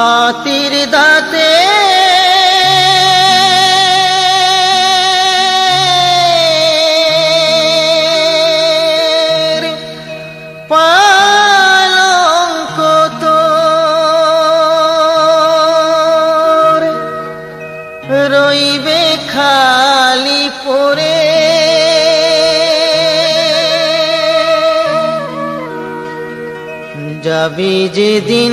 হাতির দাঁতে। রইবে খালি পরে যাবি যেদিন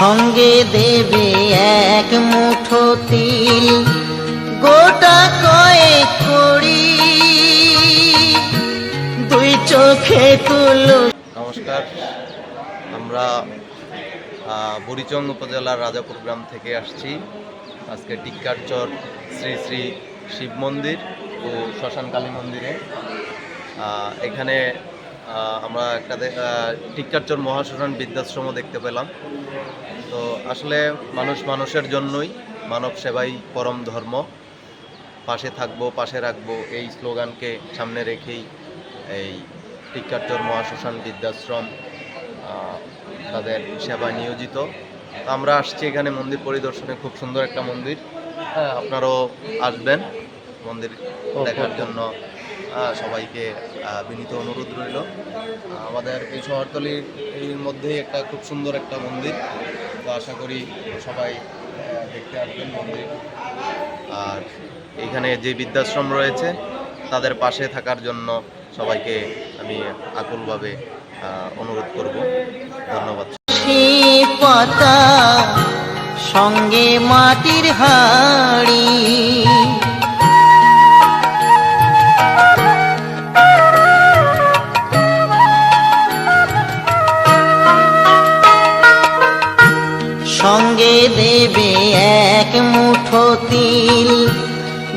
সঙ্গে দেবে এক মুঠো তিল। গোটা কয়েক করি দুই চোখে তুলো। নমস্কার। আমরা বুড়িচং উপজেলার রাজাপুর গ্রাম থেকে আসছি। আজকে টিক্কারচর শ্রী শ্রী শিব মন্দির ও শ্মশান কালী মন্দিরে। এখানে আমরা একটা টিক্কারচর মহাশ্মশান বৃদ্ধাশ্রমও দেখতে পেলাম। তো আসলে মানুষ মানুষের জন্যই মানব সেবাই পরম ধর্ম। পাশে থাকব পাশে রাখব এই স্লোগানকে সামনে রেখেই এই টিক্কারচর মহাশ্মশান বৃদ্ধাশ্রম তাদের সেবায় নিয়োজিত। আমরা আসছি এখানে মন্দির পরিদর্শনে খুব সুন্দর একটা মন্দির। হ্যাঁ আপনারাও আসবেন মন্দির দেখার জন্য। সবাইকে বিনীত অনুরোধ রইল। আমাদের এই শহরতলির মধ্যেই একটা খুব সুন্দর একটা মন্দির। তো আশা করি সবাই দেখতে আসবেন মন্দির। আর এখানে যে বৃদ্ধাশ্রম রয়েছে, তাদের পাশে থাকার জন্য সবাইকে আমি আকুলভাবে অনুরোধ করব। ধন্যবাদ। পাতা সঙ্গে মাটির হাড়ি।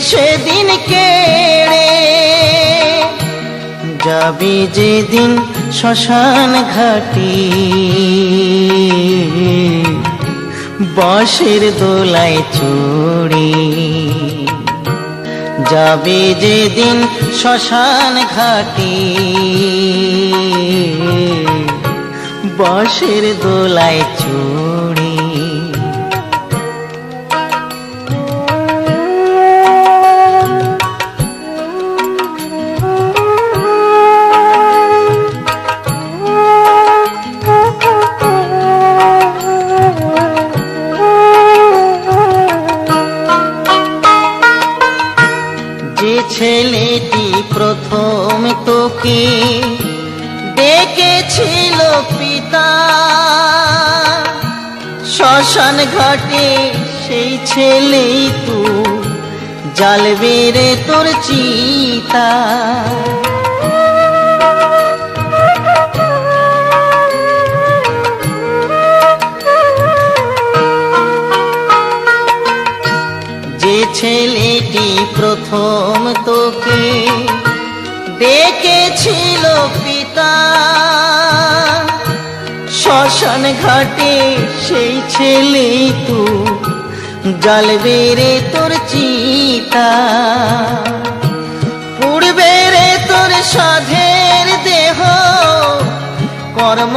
সেদিন কেড়ে যাবি যেদিন শ্মশান ঘাটি। বাঁশের দোলায় চড়ে যাবে যেদিন শ্মশান ঘাটি। বাঁশের দোলায় চড়ে তোকে ডেকেছিল পিতা? শ্মশান ঘাটে সেই ছেলেই তু জ্বালবে রে তোর চিতা। যে ছেলেটি প্রথম শ্মশান ঘাটে সেই ছেলে তু। জ্বালবে রে তোর চিতা। পুড়বে রে তোর সাধের দেহ। কর্ম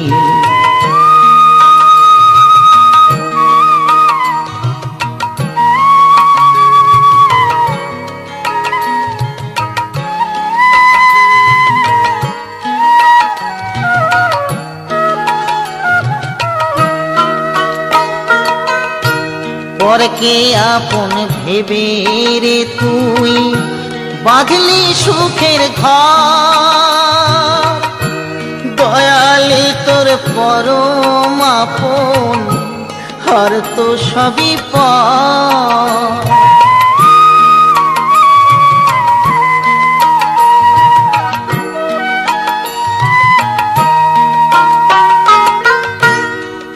পরকে আপন ভেবে রে তুই বাঁধলি সুখের ঘর। দয়ালি তোর পরম আপন, হর তো সবই পর।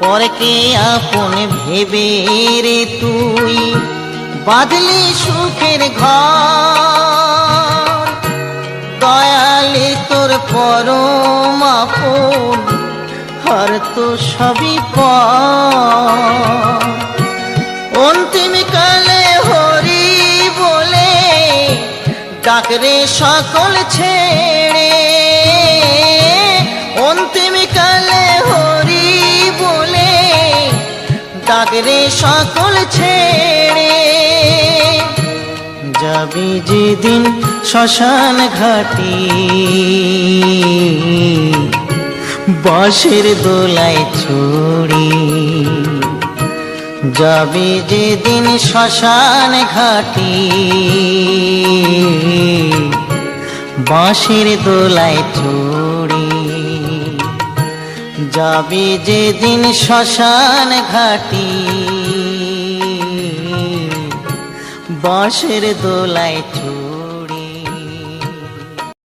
পরকে আপন ভেবে রে তুই? বাঁধলি সুখের ঘর। দয়ালি তোর পরম আপন, হর তো সবই অন্তিম কালে হরি বলে ডাকরে সকল ছেড়ে ডাকরে সকল ছেড়ে যাবি যেদিন শ্মশান ঘাটি। বাঁশের দোলায় ছড়ি যাবে যেদিন শ্মশান ঘাটি। বাঁশের দোলায় চড়ি যাবে যেদিন শ্মশান ঘাটি। বাঁশের দোলায় চড়ি